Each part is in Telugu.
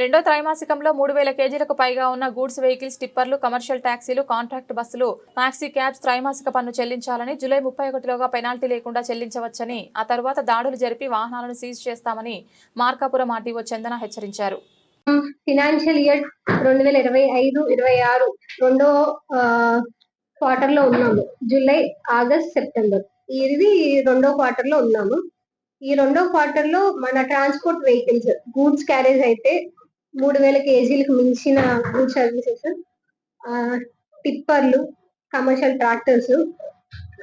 రెండో త్రైమాసికంలో మూడు వేల కేజీలకు పైగా ఉన్న గూడ్స్ వెహికల్స్ టిప్పర్లు కమర్షియల్ టాక్సీలు కాంట్రాక్ట్ బస్సులు టాక్సీ క్యాబ్స్ త్రైమాసిక పన్ను చెల్లించాలని జూలై ముప్పై ఒకటిలోగా పెనాల్టీ లేకుండా చెల్లించవచ్చని ఆ తర్వాత దాడులు జరిపి వాహనాలను సీజ్ చేస్తామని మార్కాపురం ఆర్టీఓ చందన హెచ్చరించారు. ఫినాన్షియల్ ఇయర్ రెండు వేల ఇరవై ఐదు ఇరవై ఆరు రెండో క్వార్టర్లో ఉన్నాము. July August September. ఇది రెండో క్వార్టర్లో ఉన్నాము. ఈ రెండో క్వార్టర్లో మన ట్రాన్స్పోర్ట్ వెహికల్స్ గూడ్స్ క్యారేజ్ అయితే మూడు వేల కేజీలకు మించిన గూడ్స్ సర్వీసెస్ టిప్పర్లు కమర్షియల్ ట్రాక్టర్స్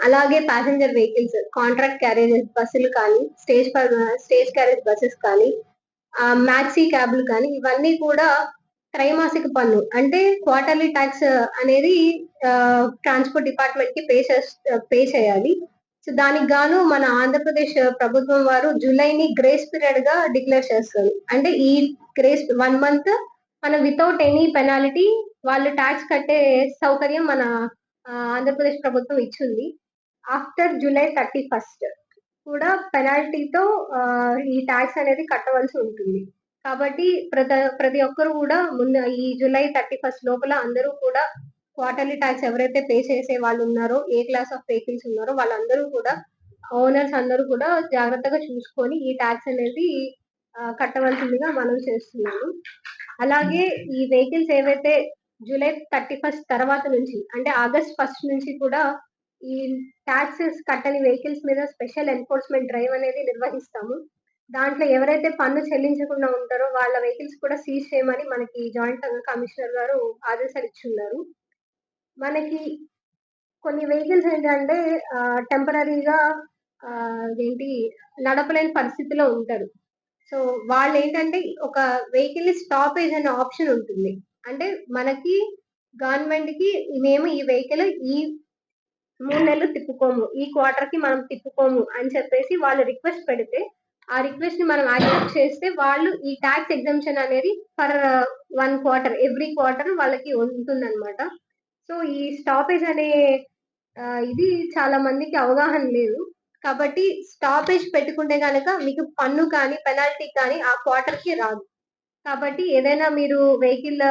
అలాగే ప్యాసింజర్ వెహికల్స్ కాంట్రాక్ట్ క్యారేజెస్ బస్సులు కానీ స్టేజ్ స్టేజ్ క్యారేజ్ బస్సెస్ కానీ మ్యాక్సీ క్యాబ్లు కానీ ఇవన్నీ కూడా త్రైమాసిక పన్ను. అంటే క్వార్టర్లీ ట్యాక్స్ అనేది ట్రాన్స్పోర్ట్ డిపార్ట్మెంట్కి పే పే చేయాలి. సో దానికి గాను మన ఆంధ్రప్రదేశ్ ప్రభుత్వం వారు జూలైని గ్రేస్ పీరియడ్గా డిక్లేర్ చేస్తారు. అంటే ఈ గ్రేస్ వన్ మంత్ మనం వితౌట్ ఎనీ పెనాలిటీ వాళ్ళు ట్యాక్స్ కట్టే సౌకర్యం మన ఆంధ్రప్రదేశ్ ప్రభుత్వం ఇచ్చింది. ఆఫ్టర్ జూలై థర్టీ ఫస్ట్ కూడా పెనాల్టీతో ఈ ట్యాక్స్ అనేది కట్టవలసి ఉంటుంది. కాబట్టి ప్రతి ప్రతి ఒక్కరు కూడా ముందు ఈ జూలై థర్టీ ఫస్ట్ లోపల అందరూ కూడా క్వార్టర్లీ ట్యాక్స్ ఎవరైతే పే చేసే వాళ్ళు ఉన్నారో ఏ క్లాస్ ఆఫ్ వెహికల్స్ ఉన్నారో వాళ్ళందరూ కూడా ఓనర్స్ అందరూ కూడా జాగ్రత్తగా చూసుకొని ఈ ట్యాక్స్ అనేది కట్టవలసిందిగా మనం చేస్తున్నాము. అలాగే ఈ వెహికల్స్ ఏవైతే జూలై థర్టీ ఫస్ట్ తర్వాత నుంచి అంటే ఆగస్ట్ ఫస్ట్ నుంచి కూడా ఈ ట్యాక్సెస్ కట్టని వెహికల్స్ మీద స్పెషల్ ఎన్ఫోర్స్మెంట్ డ్రైవ్ అనేది నిర్వహిస్తాము. దాంట్లో ఎవరైతే పన్ను చెల్లించకుండా ఉంటారో వాళ్ళ వెహికల్స్ కూడా సీజ్ చేయమని మనకి జాయింట్ కమిషనర్ గారు ఆదేశాలు ఇచ్చున్నారు మనకి కొన్ని వెహికల్స్ ఏంటంటే టెంపరీగా ఏంటి నడపలేని పరిస్థితిలో ఉంటారు. సో వాళ్ళు ఏంటంటే ఒక వెహికల్ స్టాపేజ్ అనే ఆప్షన్ ఉంటుంది. అంటే మనకి గవర్నమెంట్కి మేము ఈ వెహికల్ ఈ మూడు నెలలు తిప్పుకోము ఈ క్వార్టర్కి మనం తిప్పుకోము అని చెప్పేసి వాళ్ళు రిక్వెస్ట్ పెడితే ఆ రిక్వెస్ట్ని మనం యాక్సెప్ట్ చేస్తే వాళ్ళు ఈ ట్యాక్స్ ఎగ్జామ్షన్ అనేది per one quarter every quarter వాళ్ళకి ఉంటుంది అనమాట సో ఈ స్టాపేజ్ అనే ఇది చాలా మందికి అవగాహన లేదు. కాబట్టి స్టాపేజ్ పెట్టుకుంటే కనుక మీకు పన్ను కానీ పెనాల్టీ కానీ ఆ క్వార్టర్కి రాదు. కాబట్టి ఏదైనా మీరు వెహికల్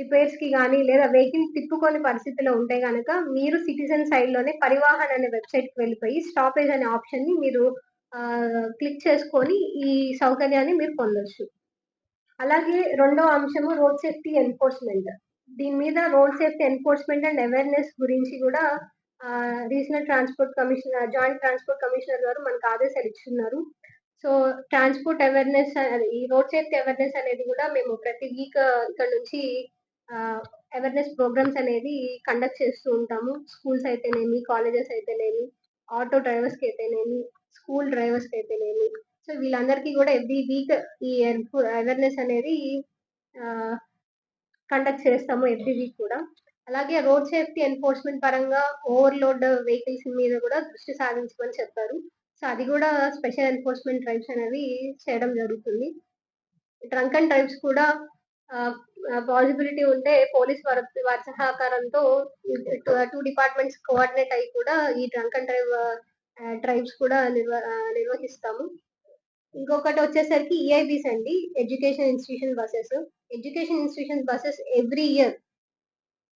రిపేర్స్కి కానీ లేదా వెహికల్ తిప్పుకొని పరిస్థితిలో ఉంటే కనుక మీరు సిటిజన్ సైడ్లోనే పరివాహన్ అనే వెబ్సైట్కి వెళ్ళిపోయి స్టాపేజ్ అనే ఆప్షన్ని మీరు క్లిక్ చేసుకొని ఈ సౌకర్యాన్ని మీరు పొందొచ్చు. అలాగే రెండో అంశము రోడ్ సేఫ్టీ ఎన్ఫోర్స్మెంట్ దీని మీద road safety enforcement and awareness గురించి కూడా regional transport commissioner joint transport commissioner గారు మనకు ఆదేశాలు ఇచ్చున్నారు. సో ట్రాన్స్పోర్ట్ అవేర్నెస్ ఈ రోడ్ సేఫ్టీ అవేర్నెస్ అనేది కూడా మేము ప్రతి వీక్ ఇక్కడ నుంచి అవేర్నెస్ ప్రోగ్రామ్స్ అనేది కండక్ట్ చేస్తూ ఉంటాము. స్కూల్స్ అయితేనేమి కాలేజెస్ అయితేనేమి ఆటో డ్రైవర్స్కి అయితేనేమి స్కూల్ డ్రైవర్స్కి అయితేనేమి. సో వీళ్ళందరికీ కూడా ఎవ్రీ వీక్ ఈ అవేర్నెస్ అనేది కండక్ట్ చేస్తాము ఎవ్రీ వీక్ కూడా. అలాగే రోడ్ సేఫ్టీ ఎన్ఫోర్స్మెంట్ పరంగా ఓవర్లోడ్ వెహికల్స్ మీద కూడా దృష్టి సాధించమని చెప్పారు. సో అది కూడా స్పెషల్ ఎన్ఫోర్స్మెంట్ డ్రైవ్స్ అనేవి చేయడం జరుగుతుంది. డ్రంక్ అండ్ డ్రైవ్స్ కూడా పాసిబిలిటీ ఉంటే పోలీస్ వారి వారి సహకారంతో టూ డిపార్ట్మెంట్స్ కోఆర్డినేట్ అయ్యి కూడా ఈ డ్రంక్ అండ్ డ్రైవ్ డ్రైవ్స్ కూడా నిర్వ నిర్వహిస్తాము. ఇంకొకటి వచ్చేసరికి ఈఐబిస్ అండి. Education institution buses education institution buses every year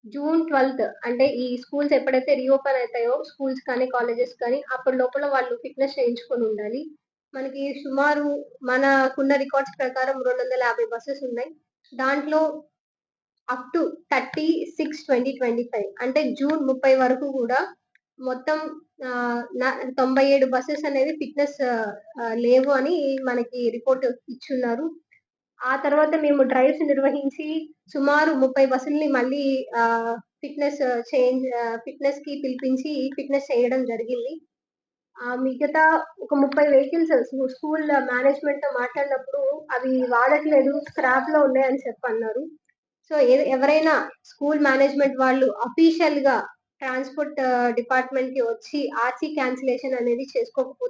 June twelfth అంటే ఈ స్కూల్స్ ఎప్పుడైతే రీఓపెన్ అవుతాయో స్కూల్స్ కానీ కాలేజెస్ కానీ అప్పటి లోపల వాళ్ళు ఫిట్నెస్ చేయించుకొని ఉండాలి. మనకి సుమారు మనకున్న రికార్డ్స్ ప్రకారం రెండు వందల యాభై బస్సెస్ ఉన్నాయి. దాంట్లో up to thirty six twenty twenty five అంటే జూన్ ముప్పై వరకు కూడా మొత్తం ఆ, నా- తొంభై ఏడు బస్సెస్ అనేది ఫిట్నెస్ లేవు అని మనకి రిపోర్ట్ ఇచ్చున్నారు. ఆ తర్వాత మేము డ్రైవ్స్ నిర్వహించి సుమారు ముప్పై బస్సుల్ని మళ్ళీ ఫిట్నెస్ చేంజ్ ఫిట్నెస్కి పిలిపించి ఫిట్నెస్ చేయడం జరిగింది. ఆ మిగతా ఒక ముప్పై వెహికల్స్ స్కూల్ మేనేజ్మెంట్తో మాట్లాడినప్పుడు అవి వాడట్లేదు స్క్రాప్లో ఉన్నాయని చెప్పి అన్నారు సో ఎవరైనా స్కూల్ మేనేజ్మెంట్ వాళ్ళు అఫీషియల్గా ట్రాన్స్పోర్ట్ డిపార్ట్మెంట్ uh, కి వచ్చి ఆర్సీ క్యాన్సిలేషన్ అనేది చేసుకోకపోతే